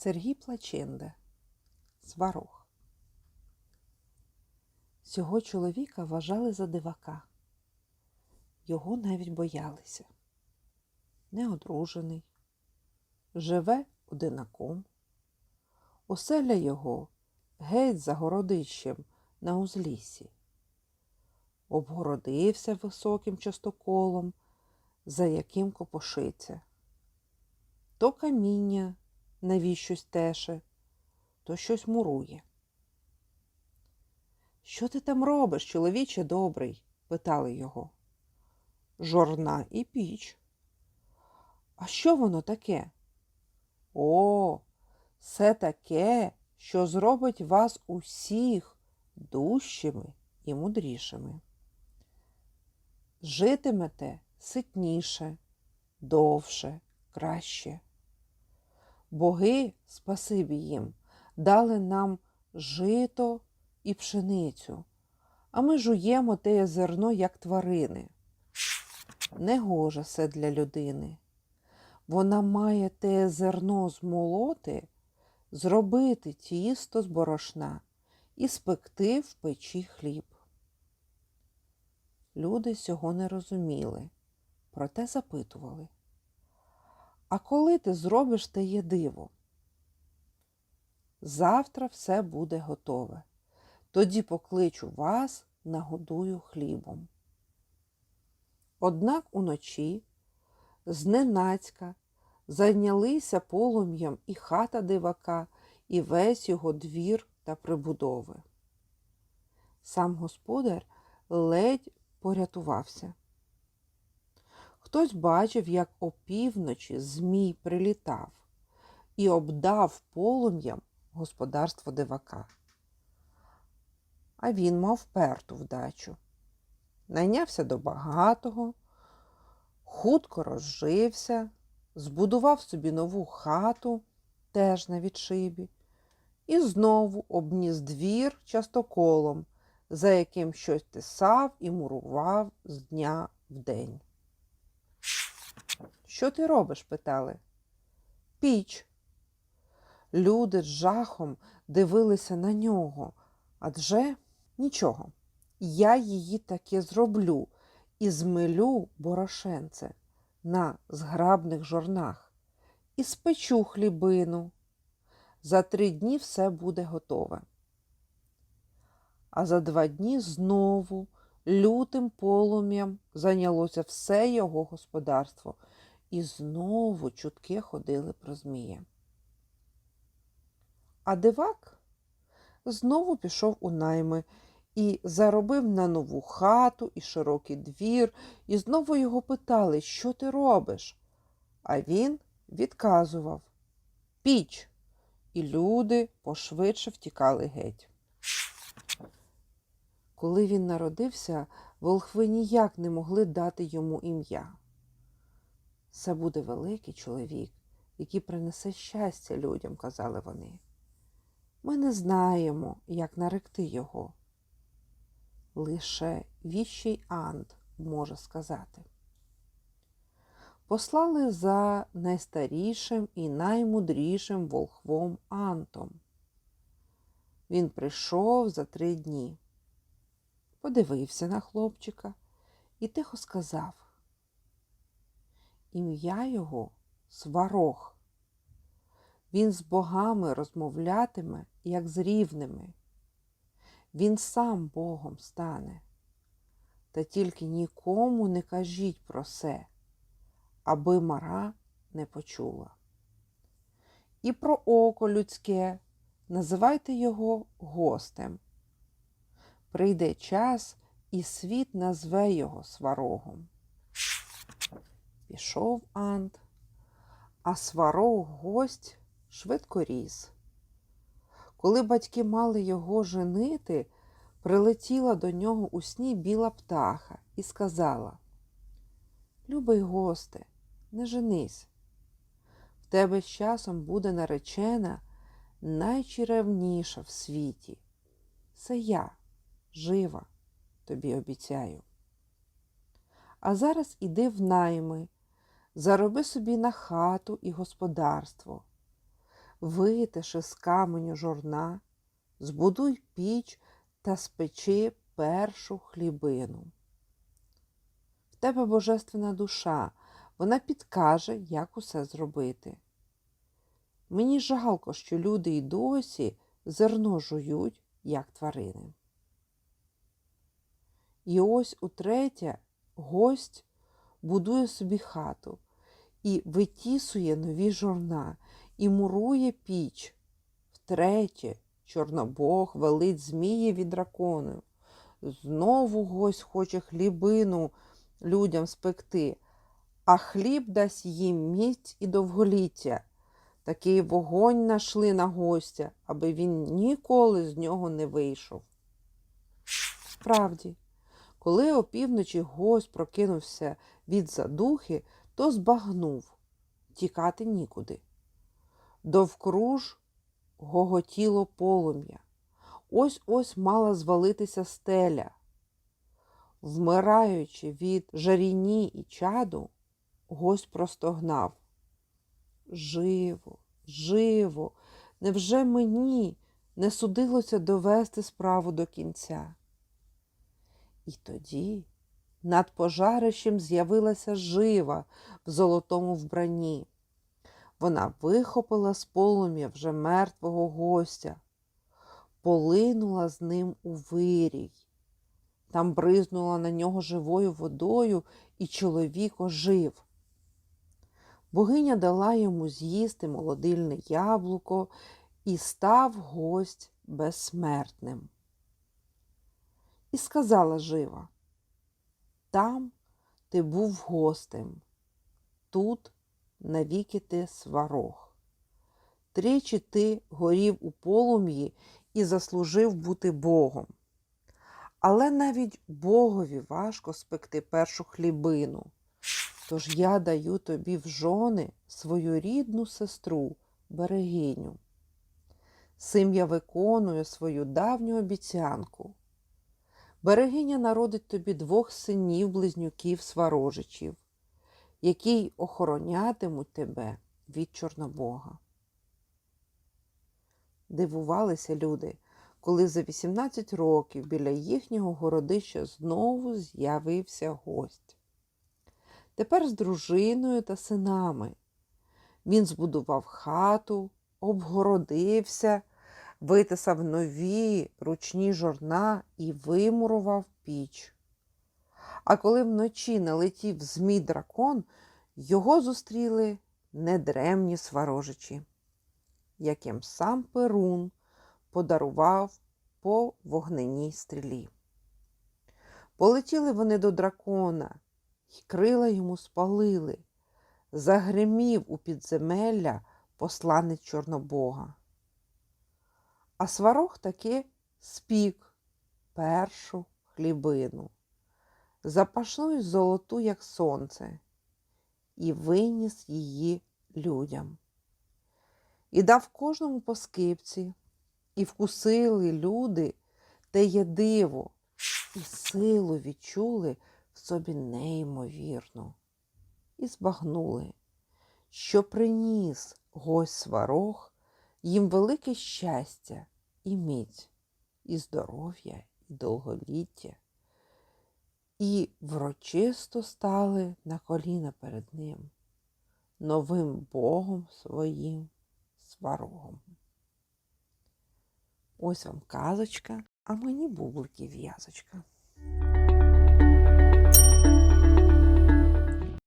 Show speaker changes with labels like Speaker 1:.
Speaker 1: Сергій Плачинда. Сварог. Цього чоловіка вважали за дивака. Його навіть боялися. Неодружений, живе одинаком. Оселя його геть за городищем на узліссі. Обгородився високим частоколом, за яким копошиться. То каміння навіщось теше, то щось мурує. Що ти там робиш, чоловіче добрий? питали його. Жорна і піч. А що воно таке? О, це таке, що зробить вас усіх дужчими і мудрішими. Житимете ситніше, довше, краще. Боги, спасибі їм, дали нам жито і пшеницю, а ми жуємо теє зерно, як тварини. Негоже це для людини. Вона має те зерно змолоти, зробити тісто з борошна і спекти в печі хліб. Люди цього не розуміли, проте запитували. А коли ти зробиш теє диво? Завтра все буде готове. Тоді покличу вас, нагодую хлібом. Однак уночі зненацька зайнялися полум'ям і хата дивака, і весь його двір та прибудови. Сам господар ледь порятувався. Хтось бачив, як опівночі Змій прилітав і обдав полум'ям господарство дивака. А він мав перту вдачу. Найнявся до багатого, хутко розжився, збудував собі нову хату, теж на відшибі, і знову обніс двір частоколом, за яким щось тисав і мурував з дня в день. Що ти робиш? питали. Піч. Люди з жахом дивилися на нього, адже нічого. Я її таки зроблю і змилю борошенце на зграбних жорнах і спечу хлібину. За три дні все буде готове. А за два дні знову лютим полум'ям зайнялося все його господарство, і знову чутки ходили про змія. А дивак знову пішов у найми і заробив на нову хату і широкий двір, і знову його питали, що ти робиш? А він відказував Піч. І люди пошвидше втікали геть. Коли він народився, волхви ніяк не могли дати йому ім'я. Це буде великий чоловік, який принесе щастя людям, казали вони. Ми не знаємо, як наректи його. Лише віщий Ант може сказати. Послали за найстарішим і наймудрішим волхвом Антом. Він прийшов за три дні, подивився на хлопчика і тихо сказав. Ім'я його сварог. Він з богами розмовлятиме, як з рівними. Він сам Богом стане. Та тільки нікому не кажіть про це, аби мара не почула. І про око людське називайте його гостем. Прийде час, і світ назве його сварогом. Пішов Ант, а сварог гость швидко ріс. Коли батьки мали його женити, прилетіла до нього у сні біла птаха і сказала Любий госте, не женись. В тебе з часом буде наречена найчарівніша в світі. Це я, жива, тобі обіцяю. А зараз іди в найми, зароби собі на хату і господарство. витиш із каменю жорна, збудуй піч та спечи першу хлібину. В тебе божественна душа, вона підкаже, як усе зробити. Мені жалко, що люди й досі зерно жують, як тварини. І ось утретє гость будує собі хату і витісує нові жорна, і мурує піч. Втретє, Чорнобог велить Змієві дракону. Знову гость хоче хлібину людям спекти, а хліб дасть їм міць і довголіття. Такий вогонь нашли на гостя, аби він ніколи з нього не вийшов. Справді, коли опівночі гость прокинувся від задухи, то збагнув тікати нікуди. Довкруж гоготіло полум'я. Ось ось мала звалитися стеля. Вмираючи від жаріні і чаду, гость простогнав. Живо, живо, невже мені не судилося довести справу до кінця? І тоді над пожарищем з'явилася жива в золотому вбранні. Вона вихопила з полум'я вже мертвого гостя, полинула з ним у вирій. Там бризнула на нього живою водою, і чоловік ожив. Богиня дала йому з'їсти молодильне яблуко і став гость безсмертним. І сказала жива, там ти був гостем, тут навіки ти сварог. Тричі ти горів у полум'ї і заслужив бути Богом. Але навіть Богові важко спекти першу хлібину. Тож я даю тобі в жони свою рідну сестру, берегиню. Цим я виконую свою давню обіцянку. Берегиня народить тобі двох синів близнюків сварожичів, які охоронятимуть тебе від Чорнобога. Дивувалися люди, коли за 18 років біля їхнього городища знову з'явився гость. Тепер з дружиною та синами. Він збудував хату, обгородився, витисав нові ручні жорна і вимурував піч. А коли вночі налетів змій дракон, його зустріли недремні сварожичі, яким сам Перун подарував по вогненій стрілі. Полетіли вони до дракона, й крила йому спалили, загримів у підземелля посланець Чорнобога. А сварог таки спік першу хлібину, запашну й золоту, як сонце, і виніс її людям. І дав кожному по скипці, і вкусили люди те є диво, і силу відчули в собі неймовірну, і збагнули, що приніс гость сварог їм велике щастя і міць, і здоров'я, і довголіття, і врочисто стали на коліна перед ним, новим Богом своїм сварогом. Ось вам казочка, а мені бубликів в'язочка.